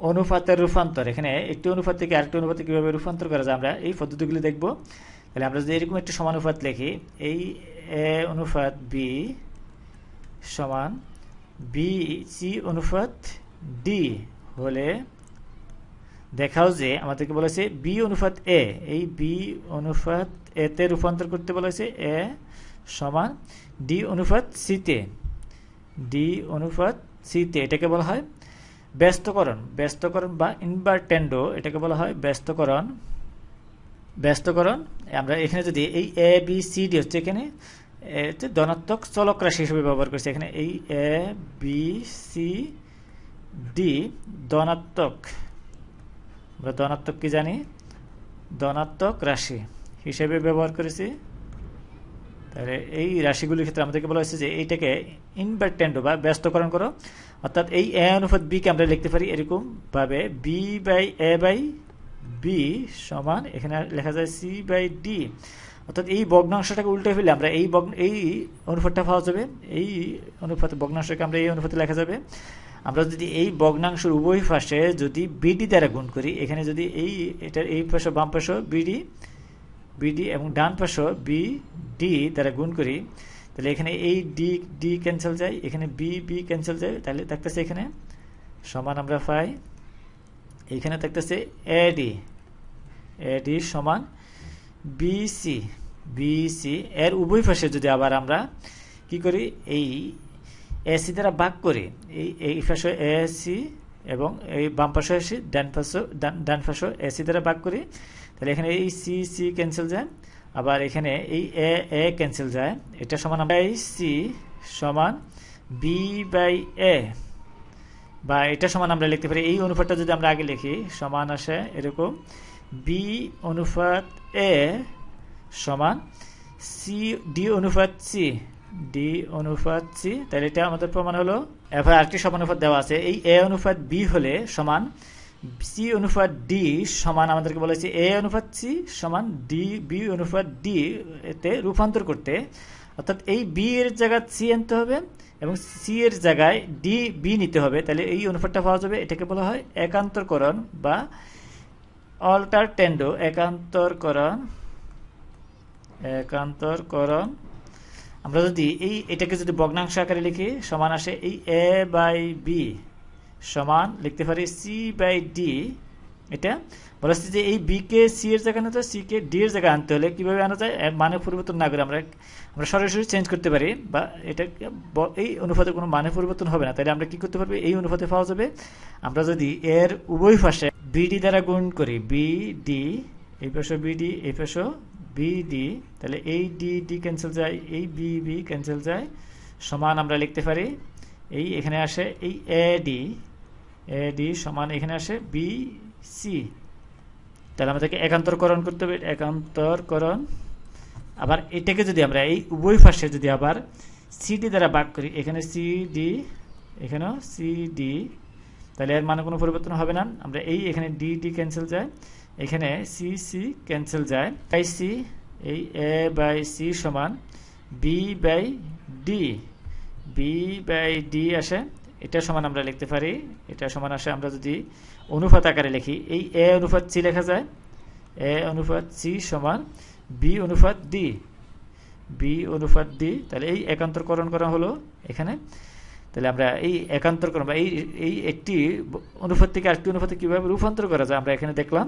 অনুপাতের রূপান্তর। এখানে একটি অনুপাত থেকে আরেকটি অনুপাতে কীভাবে রূপান্তর করা যায় আমরা এই পদ্ধতিগুলি দেখব। তাহলে আমরা যদি এরকম একটি সমানুপাত লিখি, এই এ অনুপাত বি সমান বি সি অনুপাত ডি হলে দেখাও যে আমাদেরকে বলেছে বি অনুপাত এ এই বি অনুপাত এতে রূপান্তর করতে বলেছে এ সমান ডি অনুপাত সিতে ডি অনুপাত সিতে এটাকে বলা হয় ব্যস্তকরণ ব্যস্তকরণ বা ইনভার্টেন্ডো এটাকে বলা হয় ব্যস্তকরণ। ব্যস্তকরণ, আমরা এখানে যদি এই এ বি সি ডি হচ্ছে এখানে হচ্ছে ধনাত্মক চলক রাশি হিসেবে ব্যবহার করছি এখানে। এই এ বি সি ডি ধনাত্মক। আমরা ধনাত্মক কি জানি? ধনাত্মক রাশি হিসেবে ব্যবহার করেছি। এই রাশিগুলির ক্ষেত্রে আমাদেরকে বলা হয়েছে যে এইটাকে ইনভার্টেন্ডো বা ব্যস্তকরণ করো। অর্থাৎ এই এ অনুপাত বিকে আমরা লিখতে পারি এরকম ভাবে B by A by B সমান, এখানে লেখা যায় সি বাই ডি অর্থাৎ এই ভগ্নাংশটাকে উল্টে ফেলে আমরা এই এই অনুপাতটা পাওয়া যাবে। এই অনুপাত ভগ্নাংশকে আমরা এই অনুপাতে লেখা যাবে। আমরা যদি এই ভগ্নাংশের উভয় পাশে যদি বিডি দ্বারা গুণ করি, এখানে যদি এই, এটার এই পাশে বাম পাশে বিডি বিডি এবং ডান পাশে বি ডি দ্বারা গুণ করি, তাহলে এখানে এই ডি ডি ক্যান্সেল যায়, এখানে বি বি ক্যান্সেল যায়, তাহলে থাকতেছে এখানে, সমান আমরা পাই এইখানে থাকতেছে এডি এডি সমান বিসি বিসি এর উভয় পাশে যদি আবার আমরা কি করি, এই এসি দ্বারা ভাগ করি, এই এই পাশে এসি এবং এই বাম পাশে এসি ডান পাশে ডান পাশে এসি দ্বারা ভাগ করি। তাহলে এখানে এই সি সি ক্যান্সেল যায়। আবার এখানে এই এ এ ক্যান্সেল যায়। এটা সমান আমরা এই সি সমান বি বাই এ। বা এটা সমান আমরা লিখতে পারি, এই অনুপাতটা যদি আমরা আগে লিখি, সমান আসে এরকম বি অনুপাত এ সমান সি, ডি অনুপাত সি। ডি অনুপাত সি তাহলে এটা আমাদের প্রমাণ হলো। এবার আরেকটি সমানুপাত দেওয়া আছে। এই এ অনুপাত বি হলে সমান সি অনুপাত ডি সমান আমাদেরকে বলেছে এ অনুপাত সি সমান ডি বি অনুপাত ডি এতে রূপান্তর করতে। অর্থাৎ এই বি এর জায়গায় সি আনতে হবে এবং সি এর জায়গায় ডি বি নিতে হবে। তাহলে এই অনুপাতটা পাওয়া যাবে, এটাকে বলা হয় একান্তরকরণ বা অল্টারটেন্ডো একান্তরকরণ একান্তরকরণ আমরা যদি এই, এটাকে যদি ভগ্নাংশ আকারে লিখি, সমান আসে এই এ বাই বি সমান, লিখতে পারি সি বাই ডি এটা বলেছে যে এই বি কে সি এর জায়গায় আনতে সি কে ডি এর জায়গায় আনতে হলে কীভাবে আনা যায়? মানে পরিবর্তন না করে আমরা আমরা সরাসরি চেঞ্জ করতে পারি, বা এটা এই অনুপাতে কোনো মানে পরিবর্তন হবে না। তাহলে আমরা কি করতে পারব? এই অনুপাতে পাওয়া যাবে, আমরা যদি এর উভয় পাশে বিডি দ্বারা গুণ করি বি ডি এই পাশে বিডি এই পাশে বিডি তাহলে এই ডি ডি ক্যান্সেল যায় এই বি বি ক্যান্সেল যায়, সমান আমরা লিখতে পারি, এই এখানে আসে, এই এ ডি এ ডি সমান এখানে আসে বি সি তাহলে আমাদেরকে একান্তরকরণ করতে হবে, একান্তরকরণ। আবার এটাকে যদি আমরা, এই উভয় পাশে যদি আবার সিডি দ্বারা ভাগ করি, এখানে সিডি এখানেও সিডি তাহলে এর মানে কোনো পরিবর্তন হবে না। আমরা এই এখানে ডি ডি ক্যান্সেল যায় এখানে সি সি ক্যান্সেল যায়। বাই সি এই এ বাই সি সমান B by D B by D আসে, এটা সমান আমরা লিখতে পারি। এটা সমান আসে আমরা যদি অনুপাত আকারে লিখি, এই এ অনুপাত সি লেখা যায়। এ অনুপাত সি সমান বি অনুপাত ডি বি অনুপাত ডি তাহলে এই একান্তরকরণ করা হলো এখানে। তাহলে আমরা এই একান্তরকরণ বা এই এই একটি অনুপাত থেকে আরেকটি অনুপাতে কীভাবে রূপান্তর করা যায় আমরা এখানে দেখলাম।